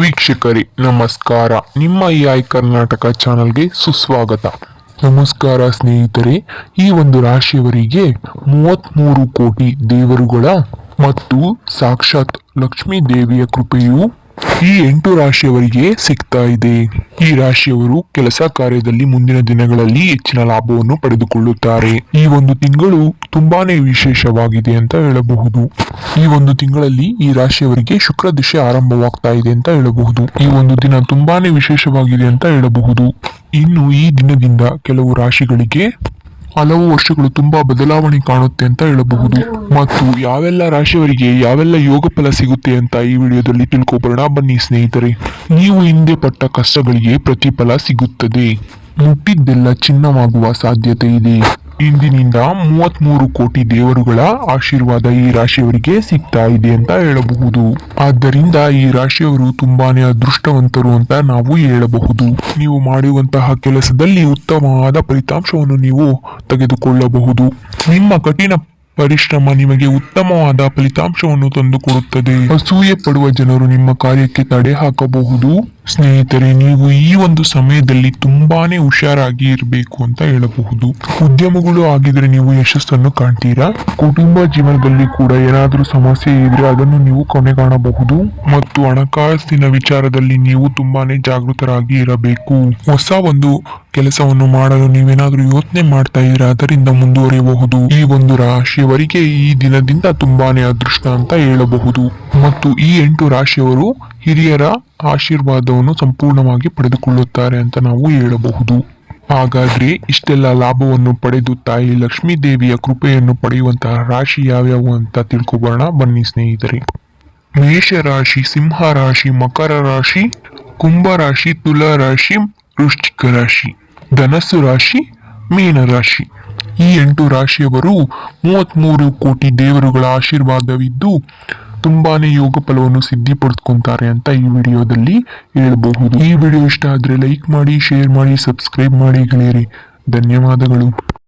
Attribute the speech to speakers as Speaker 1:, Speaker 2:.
Speaker 1: ವೀಕ್ಷಕರೇ, ನಮಸ್ಕಾರ. ನಿಮ್ಮ ಈ ಐ ಕರ್ನಾಟಕ ಚಾನಲ್ಗೆ ಸುಸ್ವಾಗತ. ನಮಸ್ಕಾರ ಸ್ನೇಹಿತರೆ, ಈ ಒಂದು ರಾಶಿಯವರಿಗೆ ಮೂವತ್ಮೂರು ಕೋಟಿ ದೇವರುಗಳ ಮತ್ತು ಸಾಕ್ಷಾತ್ ಲಕ್ಷ್ಮೀ ದೇವಿಯ ಕೃಪೆಯು ಈ ಎಂಟು ರಾಶಿಯವರಿಗೆ ಸಿಗ್ತಾ ಇದೆ. ಈ ರಾಶಿಯವರು ಕೆಲಸ ಕಾರ್ಯದಲ್ಲಿ ಮುಂದಿನ ದಿನಗಳಲ್ಲಿ ಹೆಚ್ಚಿನ ಲಾಭವನ್ನು ಪಡೆದುಕೊಳ್ಳುತ್ತಾರೆ. ಈ ಒಂದು ತಿಂಗಳು ತುಂಬಾನೇ ವಿಶೇಷವಾಗಿದೆ ಅಂತ ಹೇಳಬಹುದು. ಈ ಒಂದು ತಿಂಗಳಲ್ಲಿ ಈ ರಾಶಿಯವರಿಗೆ ಶುಕ್ರ ದಿಶೆ ಆರಂಭವಾಗ್ತಾ ಇದೆ ಅಂತ ಹೇಳಬಹುದು. ಈ ಒಂದು ದಿನ ತುಂಬಾನೇ ವಿಶೇಷವಾಗಿದೆ ಅಂತ ಹೇಳಬಹುದು. ಇನ್ನು ಈ ದಿನದಿಂದ ಕೆಲವು ರಾಶಿಗಳಿಗೆ ಹಲವು ವರ್ಷಗಳು ತುಂಬಾ ಬದಲಾವಣೆ ಕಾಣುತ್ತೆ ಅಂತ ಹೇಳಬಹುದು. ಮತ್ತು ಯಾವೆಲ್ಲ ರಾಶಿಯವರಿಗೆ ಯಾವೆಲ್ಲ ಯೋಗ ಫಲ ಸಿಗುತ್ತೆ ಅಂತ ಈ ವಿಡಿಯೋದಲ್ಲಿ ತಿಳ್ಕೊಬರೋಣ. ಬನ್ನಿ ಸ್ನೇಹಿತರೆ, ನೀವು ಹಿಂದೆ ಪಟ್ಟ ಕಷ್ಟಗಳಿಗೆ ಪ್ರತಿಫಲ ಸಿಗುತ್ತದೆ. ಮುಟ್ಟಿದ್ದೆಲ್ಲ ಚಿನ್ನವಾಗುವ ಸಾಧ್ಯತೆ ಇದೆ. ಇಂದಿನಿಂದ ಮೂವತ್ಮೂರು ಕೋಟಿ ದೇವರುಗಳ ಆಶೀರ್ವಾದ ಈ ರಾಶಿಯವರಿಗೆ ಸಿಗ್ತಾ ಇದೆ ಅಂತ ಹೇಳಬಹುದು. ಆದ್ದರಿಂದ ಈ ರಾಶಿಯವರು ತುಂಬಾನೇ ಅದೃಷ್ಟವಂತರು ಅಂತ ನಾವು ಹೇಳಬಹುದು. ನೀವು ಮಾಡುವಂತಹ ಕೆಲಸದಲ್ಲಿ ಉತ್ತಮವಾದ ಫಲಿತಾಂಶವನ್ನು ನೀವು ತೆಗೆದುಕೊಳ್ಳಬಹುದು. ನಿಮ್ಮ ಕಠಿಣ ಪರಿಶ್ರಮ ನಿಮಗೆ ಉತ್ತಮವಾದ ಫಲಿತಾಂಶವನ್ನು ತಂದುಕೊಡುತ್ತದೆ. ಅಸೂಯೆ ಪಡುವ ಜನರು ನಿಮ್ಮ ಕಾರ್ಯಕ್ಕೆ ತಡೆ ಹಾಕಬಹುದು. ಸ್ನೇಹಿತರೆ, ನೀವು ಈ ಒಂದು ಸಮಯದಲ್ಲಿ ತುಂಬಾನೇ ಹುಷಾರಾಗಿ ಇರಬೇಕು ಅಂತ ಹೇಳಬಹುದು. ಉದ್ಯಮಗಳು ಆಗಿದ್ರೆ ನೀವು ಯಶಸ್ಸನ್ನು ಕಾಣ್ತೀರಾ? ಕುಟುಂಬ ಜೀವನದಲ್ಲಿ ಕೂಡ ಏನಾದರೂ ಸಮಸ್ಯೆ ಇದ್ರೆ ಅದನ್ನು ನೀವು ಕೊನೆಗಾಣಬಹುದು ಮತ್ತು ಹಣಕಾಸಿನ ವಿಚಾರದಲ್ಲಿ ನೀವು ತುಂಬಾನೇ ಜಾಗೃತರಾಗಿ ಇರಬೇಕು. ಹೊಸ ಒಂದು ಕೆಲಸವನ್ನು ಮಾಡಲು ನೀವೇನಾದ್ರೂ ಯೋಚನೆ ಮಾಡ್ತಾ ಇದ್ರೆ ಅದರಿಂದ ಮುಂದುವರಿಯಬಹುದು. ಈ ಒಂದು ರಾಶಿಯವರಿಗೆ ಈ ದಿನದಿಂದ ತುಂಬಾನೇ ಅದೃಷ್ಟ ಅಂತ ಹೇಳಬಹುದು. ಮತ್ತು ಈ ಎಂಟು ರಾಶಿಯವರು ಹಿರಿಯರ ಆಶೀರ್ವಾದವನ್ನು ಸಂಪೂರ್ಣವಾಗಿ ಪಡೆದುಕೊಳ್ಳುತ್ತಾರೆ ಅಂತ ನಾವು ಹೇಳಬಹುದು. ಹಾಗಾದ್ರೆ ಇಷ್ಟೆಲ್ಲ ಲಾಭವನ್ನು ಪಡೆದು ತಾಯಿ ಲಕ್ಷ್ಮೀ ದೇವಿಯ ಕೃಪೆಯನ್ನು ಪಡೆಯುವಂತಹ ರಾಶಿ ಯಾವ್ಯಾವು ಅಂತ ತಿಳ್ಕೊಬೋಣ. ಬನ್ನಿ ಸ್ನೇಹಿತರೆ. ಮೇಷ ರಾಶಿ ಸಿಂಹ ರಾಶಿ ಮಕರ ರಾಶಿ ಕುಂಭ ರಾಶಿ ತುಲಾ ರಾಶಿ ವೃಶ್ಚಿಕ ರಾಶಿ, ಧನಸ್ಸು ರಾಶಿ ಮೀನ ರಾಶಿ ಈ ಎಂಟು ರಾಶಿಯವರು ಮೂವತ್ಮೂರು ಕೋಟಿ ದೇವರುಗಳ ಆಶೀರ್ವಾದವಿದ್ದು ತುಂಬಾನೇ ಯೋಗ ಫಲವನ್ನು ಸಿದ್ಧಿಪಡಿಸ್ಕೊಂತಾರೆ ಅಂತ ಈ ವಿಡಿಯೋದಲ್ಲಿ ಹೇಳಬಹುದು. ಈ ವಿಡಿಯೋ ಇಷ್ಟ ಆದ್ರೆ ಲೈಕ್ ಮಾಡಿ ಶೇರ್ ಮಾಡಿ ಸಬ್ಸ್ಕ್ರೈಬ್ ಮಾಡಿ ಗೆಳೆಯರಿ. ಧನ್ಯವಾದಗಳು.